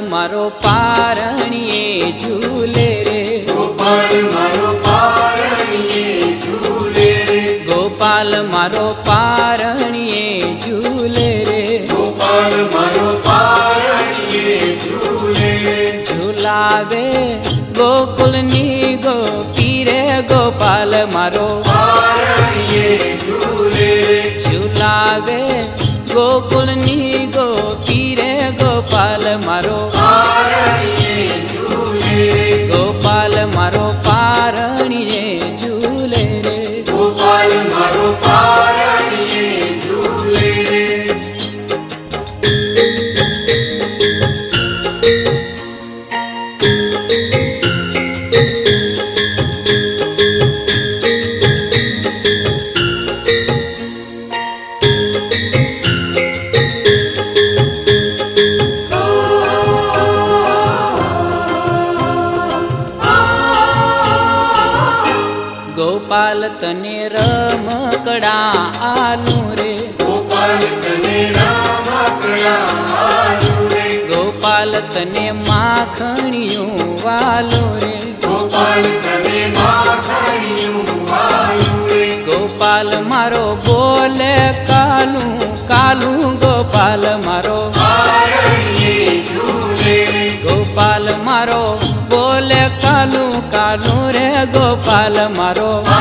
મારો પારણીએ ઝૂલે રે. ગોપાલ મારો પારણીએ ઝૂલે રે. ગોપાલ મારો પારણીએ ઝૂલે રે. ગોપાલ મારો પારણીએ ઝૂલે રે. ઝૂલાવે ગોકુલની ગોપી રે. ગોપાલ મારો પારણીએ ઝૂલે રે. ઝૂલાવે ગોકુલની ગોપી રે. ગોપાલ તને રમકડા આલું રે. ગોપાલ તને રામકડા આલુ રે. ગોપાલ તને માખણીયું વાલો રે. ગોપાલ તને માખણીયું આલુ રે. ગોપાલ મારો બોલે કાલું કાલું ગોપાલ મારો. ગોપાલ મારો બોલે કાલું કાલું રે ગોપાલ મારો.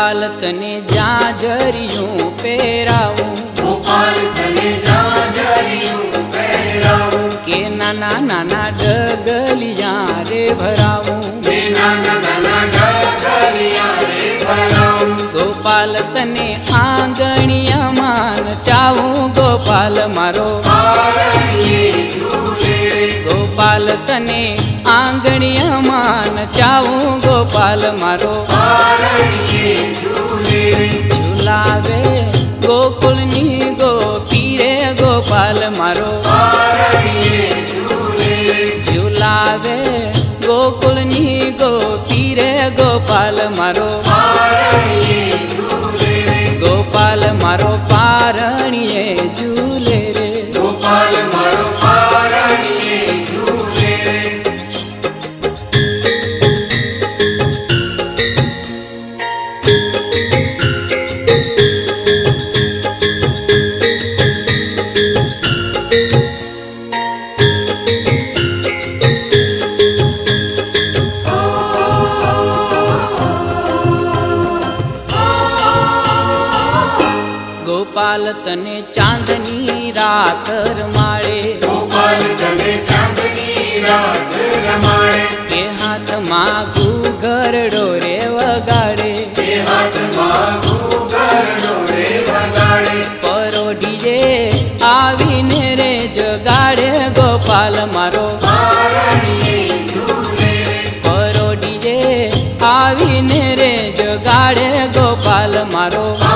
ગોપાલ તને જાજરિયું પહેરાવું. ગોપાલ તને જાજરિયું પહેરાવું. કે નાના નાના ડગલિયા રે ભરાવું. કે નાના નાના ડગલિયા રે ભરાવું. ગોપાલ તને આંગણિયામાં ચાવું. ગોપાલ મારો ગોપાલ તને આંગણિયામાં ચાવું. ગોપાલ મારો. ઝુલાવે ગોકુળની ગોપી રે ગોપાલ મારો. ગોપાલ તને ચાંદની રાત રમાડે. ગોપાલ તને ચાંદની રાત રમાડે. કે હાથમાં ઘૂઘરડો રે વગાડે. તે હાથમાં ઘૂઘરડો રે વગાડે. પરોઢીએ આવીને રે જગાડે ગોપાલ મારો. ઝૂલે. રે આવીને રે જગાડે ગોપાલ મારો.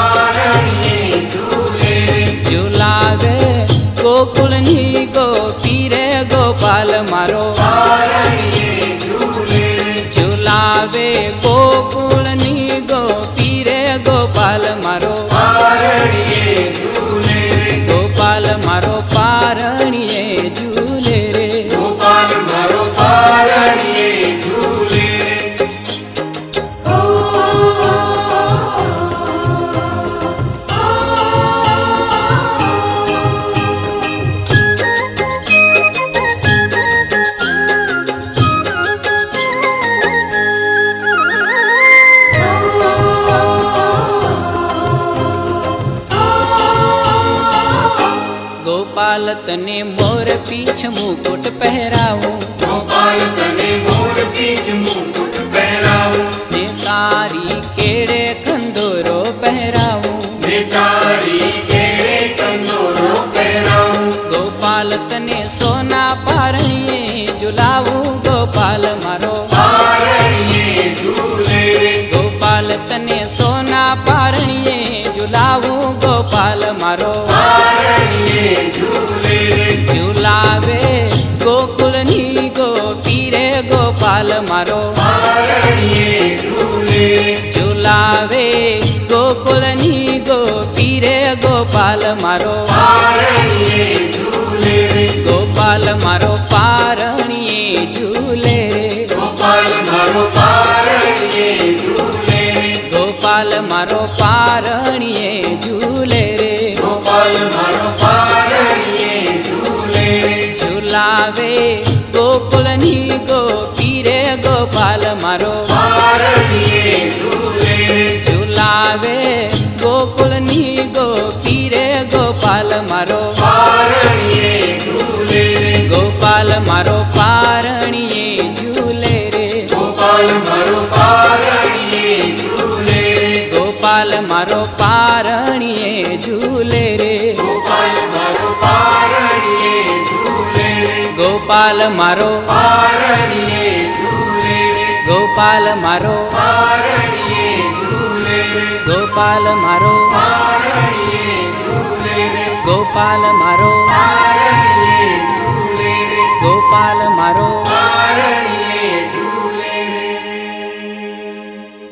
ગોકુળની ગોપી રે ગોપાલ મારો. ઝુલાવે ગોકુળની તને મોર પીછ મુકુટ પહેરાવું. ગોપાલ મારો ગોપાલ મારો પારણીએ ઝૂલે રે. ગોપાલ મારો પારણીએ ઝૂલે રે. ગોપાલ મારો પારણીએ ઝૂલે રે. ગોપાલ મારો પારણીએ ઝૂલે રે. ઝુલાવે ગોકુળની ગોપી રે. ગોપાલ મારો પારણીએ ઝૂલે ઝુલાવે ગોકુળની પારણીએ ઝૂલે રે. ગોપાલ મારો પારણીએ ઝૂલે રે. ગોપાલ મારો પારણીએ ઝૂલે રે. ગોપાલ મારો પારણીએ ઝૂલે રે. ગોપાલ મારો પારણીએ ઝૂલે રે. ગોપાલ મારો પારણીએ ઝૂલે રે. ગોપાલ મારો